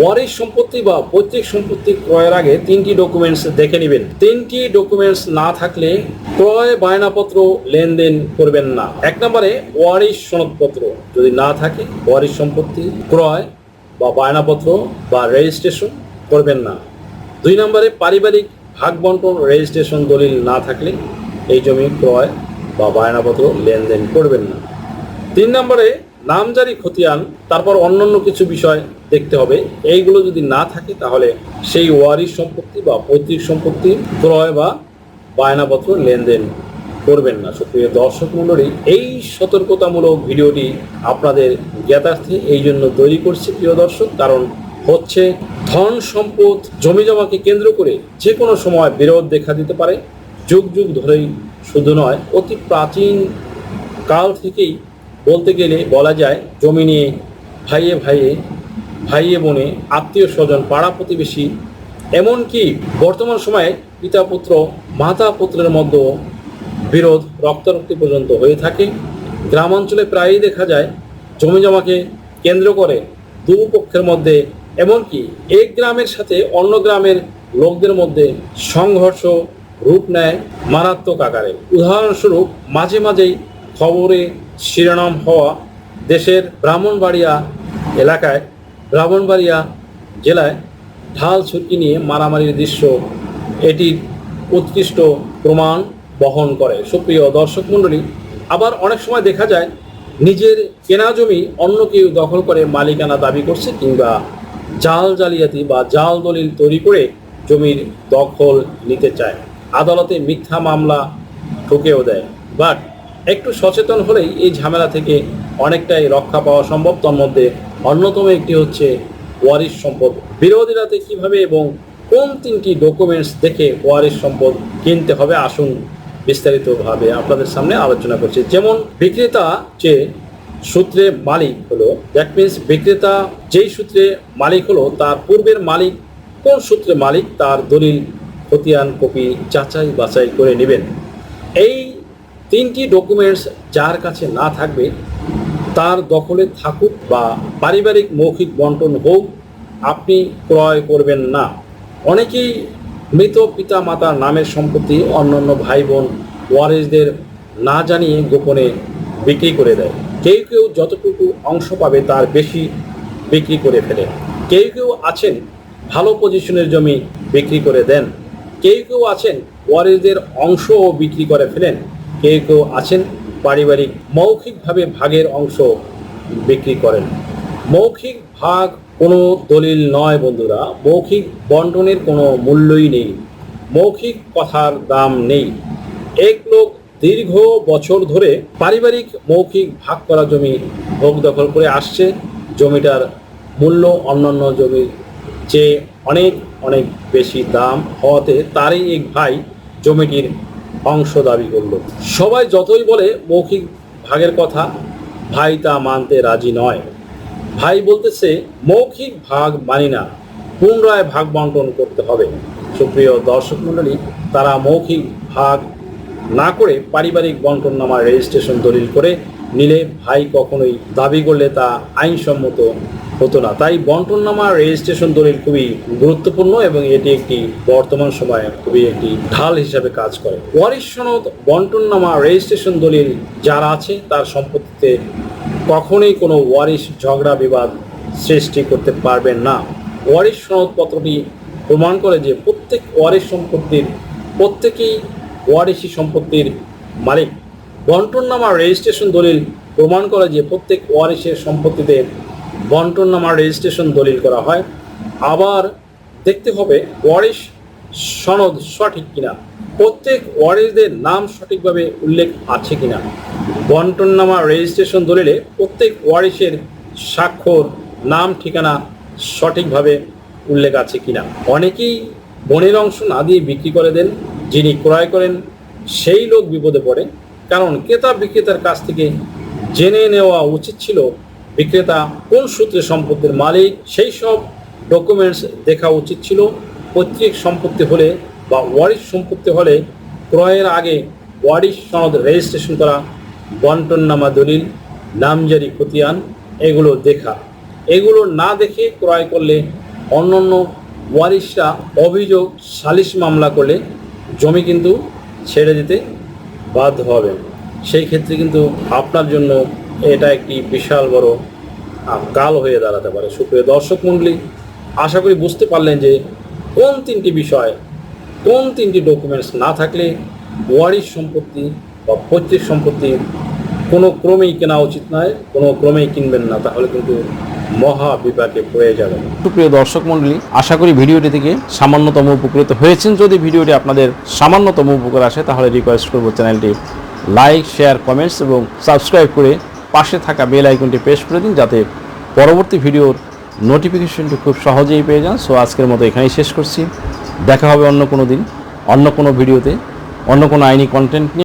ওয়ারিশ সম্পত্তি বা পৈতৃক সম্পত্তি ক্রয়ের আগে তিনটি ডকুমেন্টস দেখে নেবেন। তিনটি ডকুমেন্টস না থাকলে ক্রয় বায়নাপত্র লেনদেন করবেন না। এক নম্বরে ওয়ারিশ সনদপত্র। যদি না থাকে, ওয়ারিশ সম্পত্তি ক্রয় বা বায়নাপত্র বা রেজিস্ট্রেশন করবেন না। দুই নম্বরে পারিবারিক ভাগ বন্টন রেজিস্ট্রেশন দলিল না থাকলে এই জমি ক্রয় বা বায়নাপত্র লেনদেন করবেন না। তিন নম্বরে নামজারি খতিয়ান, তারপর অন্যান্য কিছু বিষয় দেখতে হবে। এইগুলো যদি না থাকে তাহলে সেই ওয়ারিশ সম্পত্তি বা পৈতৃক সম্পত্তি ক্রয় বা বায়নাপত্র লেনদেন করবেন না। সুপ্রিয় দর্শক মণ্ডলী, এই সতর্কতামূলক ভিডিওটি আপনাদের জ্ঞাতার্থে এই জন্য তৈরি করছি প্রিয় দর্শক, কারণ হচ্ছে ধন সম্পদ জমি জমাকে কেন্দ্র করে যে কোনো সময় বিরোধ দেখা দিতে পারে। যুগ যুগ ধরেই শুধু নয়, অতি প্রাচীন কাল থেকেই বলতে গেলে বলা যায়, জমি নিয়ে ভাইয়ে ভাইয়ে ভাইয়ে বোনে, আত্মীয় স্বজন, পাড়া প্রতিবেশী, এমনকি বর্তমান সময়ে পিতা পুত্র, মাতা পুত্রের মধ্যে বিরোধ, রক্তারক্তি পর্যন্ত হয়ে থাকে। গ্রামাঞ্চলে প্রায়ই দেখা যায় জমি জমাকে কেন্দ্র করে দুপক্ষের মধ্যে, এমনকি এক গ্রামের সাথে অন্য গ্রামের লোকদের মধ্যে সংঘর্ষ রূপ নেয় মারাত্মক আকারে। উদাহরণস্বরূপ, মাঝে মাঝেই খবরে শিরোনাম হওয়া দেশের ব্রাহ্মণবাড়িয়া এলাকায় ব্রাহ্মণবাড়িয়া জেলায় ঢাল ছুটকি নিয়ে মারামারির দৃশ্য। এটির উৎকৃষ্ট প্রমাণ বহন করে। সুপ্রিয় দর্শক মণ্ডলী, আবার অনেক সময় দেখা যায় নিজের কেনা জমি অন্য কেউ দখল করে মালিকানা দাবি করছে কিংবা জাল জালিয়াতি বা জাল দলিল তৈরি করে জমির দখল নিতে চায়। আদালতে মিথ্যা মামলা ঠুকেও দেয়। বাট একটু সচেতন হলেই এই ঝামেলা থেকে অনেকটাই রক্ষা পাওয়া সম্ভব। তার মধ্যে অন্যতম একটি হচ্ছে ওয়ারিশ সম্পদ। বিরোধীরাতে কীভাবে এবং কোন তিনটি ডকুমেন্টস দেখে ওয়ারিশ সম্পদ কিনতে হবে আসুন বিস্তারিতভাবে আপনাদের সামনে আলোচনা করছি। যেমন বিক্রেতা যে সূত্রে মালিক হলো দ্যাট মিনস বিক্রেতা যেই সূত্রে মালিক হলো, তার পূর্বের মালিক কোন সূত্রে মালিক, তার দলিল, খতিয়ান, কপি, যাচাই বাছাই করে নেবেন। এই তিনটি ডকুমেন্টস যার কাছে না থাকবে তার দখলে থাকুক বা পারিবারিক মৌখিক বন্টন হোক, আপনি ক্রয় করবেন না। অনেকেই মৃত পিতা মাতার নামের সম্পত্তি অন্যান্য ভাই বোন ওয়ারিসদের না জানিয়ে গোপনে বিক্রি করে দেয়। কেউ কেউ যতটুকু অংশ পাবে তার বেশি বিক্রি করে ফেলে। কেউ কেউ আছেন, ভালো পজিশনের জমি বিক্রি করে দেন। কেউ কেউ আছেন, ওয়ারিসদের অংশও বিক্রি করে ফেলেন। কেউ কেউ আছেন পারিবারিক মৌখিকভাবে ভাগের অংশ বিক্রি করেন। মৌখিক ভাগ কোনো দলিল নয় বন্ধুরা, মৌখিক বন্টনের কোনো মূল্যই নেই, মৌখিক কথার দাম নেই। এক লোক দীর্ঘ বছর ধরে পারিবারিক মৌখিক ভাগ করা জমি ভোগ দখল করে আসছে। জমিটার মূল্য অন্যান্য জমির চেয়ে অনেক অনেক বেশি দাম হওয়াতে তারই এক ভাই জমিটির অংশ দাবি করল। সবাই যতই বলে মৌখিক ভাগের কথা, ভাই তা মানতে রাজি নয়। ভাই বলতেছে, মৌখিক ভাগ মানি না, পুনরায় ভাগ বন্টন করতে হবে। সুপ্রিয় দর্শক মণ্ডলী, তারা মৌখিক ভাগ না করে পারিবারিক বন্টন নামার রেজিস্ট্রেশন দলিল করে নিলে ভাই কখনোই দাবি করলে তা আইনসম্মত হতো না। তাই বন্টন নামা রেজিস্ট্রেশন দলিল খুবই গুরুত্বপূর্ণ এবং এটি একটি বর্তমান সময়ে খুবই একটি ঢাল হিসাবে কাজ করে। ওয়ারিশ সনদ বন্টন নামা রেজিস্ট্রেশন দলিল যারা আছে, তার সম্পত্তিতে কখনোই কোনো ওয়ারিশ ঝগড়া বিবাদ সৃষ্টি করতে পারবেন না। ওয়ারিশ সনদপত্রটি প্রমাণ করে যে প্রত্যেক ওয়ারিশ সম্পত্তির, প্রত্যেকেই ওয়ারিশি সম্পত্তির মালিক। বন্টননামা রেজিস্ট্রেশন দলিল প্রমাণ করে যে প্রত্যেক ওয়ারিশের সম্পত্তিতে বন্টননামা রেজিস্ট্রেশন দলিল করা হয়। আবার দেখতে হবে ওয়ারিশ সনদ সঠিক কিনা। প্রত্যেক ওয়ারিশদের নাম সঠিকভাবে উল্লেখ আছে কিনা। বন্টননামা রেজিস্ট্রেশন দলিলে প্রত্যেক ওয়ারিশের স্বাক্ষর, নাম, ঠিকানা সঠিকভাবে উল্লেখ আছে কিনা। অনেকেই বনের অংশ না দিয়ে বিক্রি করে দেন, যিনি ক্রয় করেন সেই লোক বিপদে পড়ে। কারণ ক্রেতা বিক্রেতার কাছ থেকে জেনে নেওয়া উচিত ছিল বিক্রেতা কোন সূত্রে সম্পত্তির মালিক, সেই সব ডকুমেন্টস দেখা উচিত ছিল। পৈতৃক সম্পত্তি হলে বা ওয়ারিশ সম্পত্তি হলে ক্রয়ের আগে ওয়ারিশ সনদ রেজিস্ট্রেশন করা, বন্টননামা দলিল, নামজারি খতিয়ান, এগুলো দেখা। এগুলো না দেখে ক্রয় করলে অন্যান্য ওয়ারিশরা অভিযোগ সালিশ মামলা করলে জমি কিন্তু ছেড়ে দিতে বাধ্য হবে। সেই ক্ষেত্রে কিন্তু আপনার জন্য এটা একটি বিশাল বড় কাল হয়ে দাঁড়াতে পারে। সুপ্রিয় দর্শক মণ্ডলী, আশা করি বুঝতে পারলেন যে কোন তিনটি বিষয়, কোন তিনটি ডকুমেন্টস না থাকলে ওয়ারিশ সম্পত্তি বা পৈতৃক সম্পত্তি কোনো ক্রমেই কেনা উচিত নয়, কোনো ক্রমেই কিনবেন না, তাহলে কিন্তু মহা পড়ে যাবেন। সুপ্রিয় দর্শক মণ্ডলী, আশা করি ভিডিওটি থেকে সামান্যতম উপকৃত হয়েছেন। যদি ভিডিওটি আপনাদের সামান্যতম উপকার আসে, তাহলে রিকোয়েস্ট করব চ্যানেলটি লাইক শেয়ার কমেন্টস এবং সাবস্ক্রাইব করে পাশে থাকা বেল আইকনটি প্রেস করে দিন যাতে পরবর্তী ভিডিওর নোটিফিকেশনটি খুব সহজেই পেয়ে যান। সো আজকের মতো এখানেই শেষ করছি। দেখা হবে অন্য কোনো দিন, অন্য কোনো ভিডিওতে, অন্য কোনো আইনি কন্টেন্ট নিয়ে।